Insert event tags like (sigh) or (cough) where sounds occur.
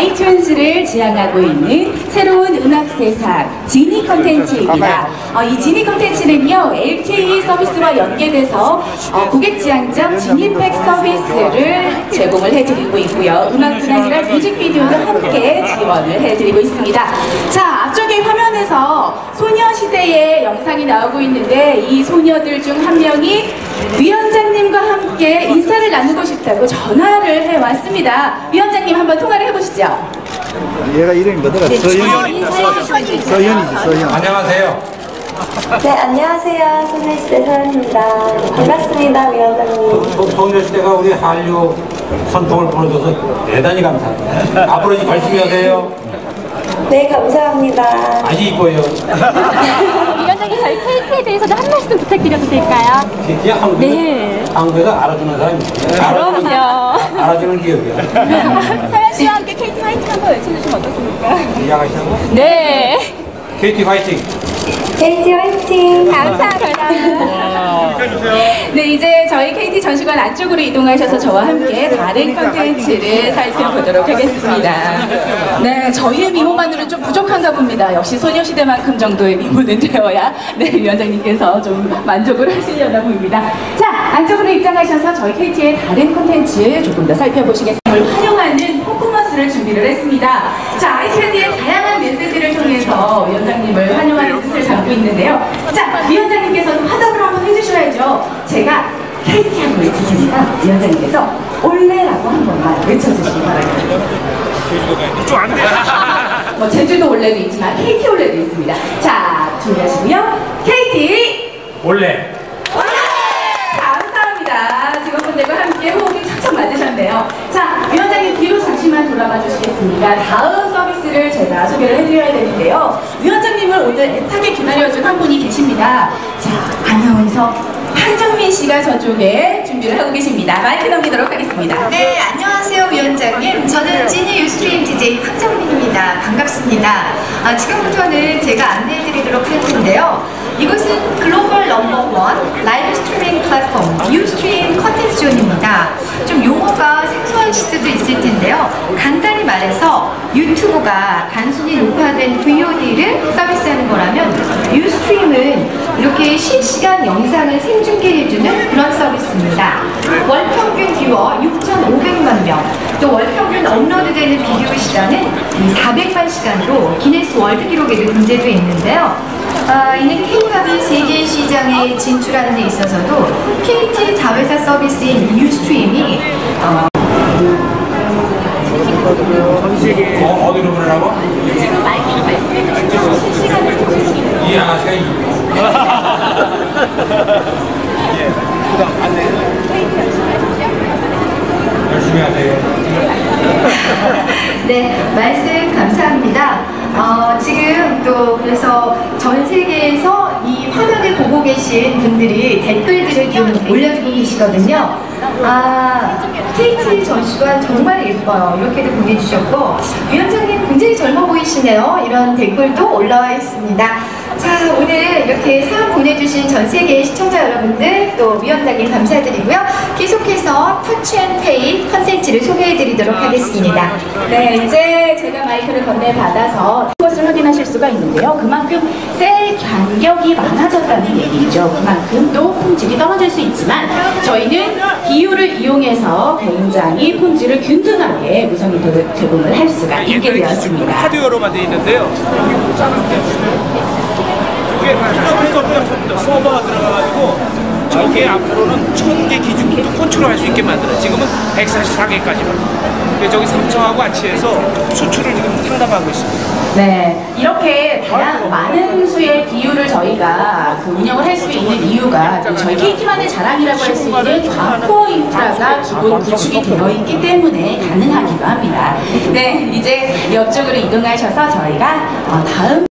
아이튠즈를 지향하고 있는 새로운 음악 세상 지니 컨텐츠입니다. 어, 이 지니 컨텐츠는요 LTE 서비스와 연계돼서 어, 고객 지향적 지니팩 서비스를 제공을 해드리고 있고요. 음악뿐 아니라 뮤직비디오도 함께 지원을 해드리고 있습니다. 자 앞쪽에 화면에서 소녀시대의 영상이 나오고 있는데 이 소녀들 중 한 명이 위원장님과 함께 인사를 나누고 싶다고 전화를 해왔습니다. 위원장님 한번 통화를 해보시죠. 얘가 이름이 뭐더라? 서현입니다. 서현이지, 서현. 안녕하세요. 네, 안녕하세요. 소녀시대 서연입니다. 반갑습니다, 위원장님. 소- 소녀시대가 우리 한류 선통을 보내줘서 대단히 감사합니다. 앞으로 이 열심히 하세요. 네, 감사합니다. 아주 이뻐요. (laughs) 위원장님 KT에 대해서도 한 말씀 부탁드려도 될까요? 진짜 한국, 네. 한국에서 알아주는 사람이에요. 그럼요. 알아주는 기업이야. (laughs) 서현 씨와 함께 KT 화이팅 한번 외쳐주시면 어떻습니까? 이야기하시고. 네. KT 화이팅! KT 화이팅! 감사합니다. 네, 이제 저희 KT 전시관 안쪽으로 이동하셔서 저와 함께 다른 컨텐츠를 살펴보도록 하겠습니다. 네, 저희의 미모만으로는 좀 부족한가 봅니다. 역시 소녀시대만큼 정도의 미모는 (laughs) 되어야 네, 위원장님께서 좀 만족을 하시려나 보입니다. 자, 안쪽으로 입장하셔서 저희 KT의 다른 컨텐츠 조금 더 살펴보시겠습니다. 활용하는 퍼포먼스를 준비를 했습니다. 자, 아이트랜드의 다양한 메시지를 통해서 위원장님을 환영하는 뜻을 담고 있는데요. 자, 한번 해주셔야죠. 제가 KT하고 외치시니까 위원장님께서 올레라고 한 번만 외쳐주시기 바랍니다. (laughs) 뭐 제주도 올레도 있지만 KT 올레도 있습니다. 자, 준비하시고요. KT 원래 감사합니다. 직원분들과 함께 호흡이 척척 맞으셨네요. 자, 위원장님 뒤로 잠시만 돌아봐 주시겠습니까? 다음 서비스를 제가 소개를 해드려야 되는데요. 위원장님을 오늘 애타게 기다려준 한 분이 계십니다. 자, 아나운서 한정민 씨가 저쪽에 준비를 하고 계십니다. 마이크 넘기도록 하겠습니다. 네, 안녕하세요, 위원장님. 저는 찐이 유스트림 DJ 황정민입니다. 반갑습니다. 아, 지금부터는 제가 안내해드리도록 할 텐데요. 이곳은 글로벌 넘버원 라이브 스트리밍 플랫폼 유스트림 컨텐츠 존입니다. 좀 용어가 생소하실 수도 있을 텐데요. 간단히 말해서 유튜브가 단순히 녹화된 VOD를 서비스하는 거라면 유스트림은 이렇게 실시간 영상을 생중계해 주는 그런 서비스입니다. 월 평균 뷰어 6,500만 명, 또 월 평균 업로드되는 비디오 시간은 이 400만 시간으로 기네스 월드 기록에도 등재되어 있는데요. 아, 이는 K팝이 세계 시장에 진출하는 데 있어서도 KT 자회사 서비스인 유스트림이 어, 어, 어디로 보내라고? 지금 마이크로 말씀해 주시면 실시간으로 보시면 이 아가씨가 (laughs) (laughs) (laughs) 이 열심히 하세요. (laughs) 네, 말씀 감사합니다. 어, 지금 또 그래서 전 세계에서 이 화면을 보고 계신 분들이 댓글들을 좀 올려주고 계시거든요. 아, KT 전시관 정말 예뻐요. 이렇게도 보내주셨고, 위원장님 굉장히 젊어 보이시네요. 이런 댓글도 올라와 있습니다. 자, 오늘 이렇게 사연 보내주신 전 세계의 시청자 여러분들, 또 위원장님 감사드리고요. 계속해서 터치앤페이 컨텐츠를 소개해드리도록 하겠습니다. 네, 이제 제가 마이크를 건네받아서 그것을 확인하실 수가 있는데요. 그만큼 셀 간격이 많아졌다는 얘기죠. 그만큼 또 품질이 떨어질 수 있지만 저희는 기후를 이용해서 굉장히 품질을 균등하게 구성 인터넷 제공을 할 수가 있게 되었습니다. 하드웨어로만 되어 있는데요. 이게 컴퓨터 서버가 들어가가지고 저게 앞으로는 1000개 기준도 컨트롤할 수 있게 만들어. 지금은 144개까지만. 저기 삼청하고 아치에서 수출을 지금 상담하고 있습니다. 네, 이렇게 다양 많은 수의 기후를 저희가 그 운영을 할 수 있는 이유가 또 저희 KT만의 자랑이라고 할 수 있는 과코어 인프라가 기본 구축이 되어 있기 때문에 가능하기도 합니다. 네, 이제 옆쪽으로 이동하셔서 저희가 어, 다음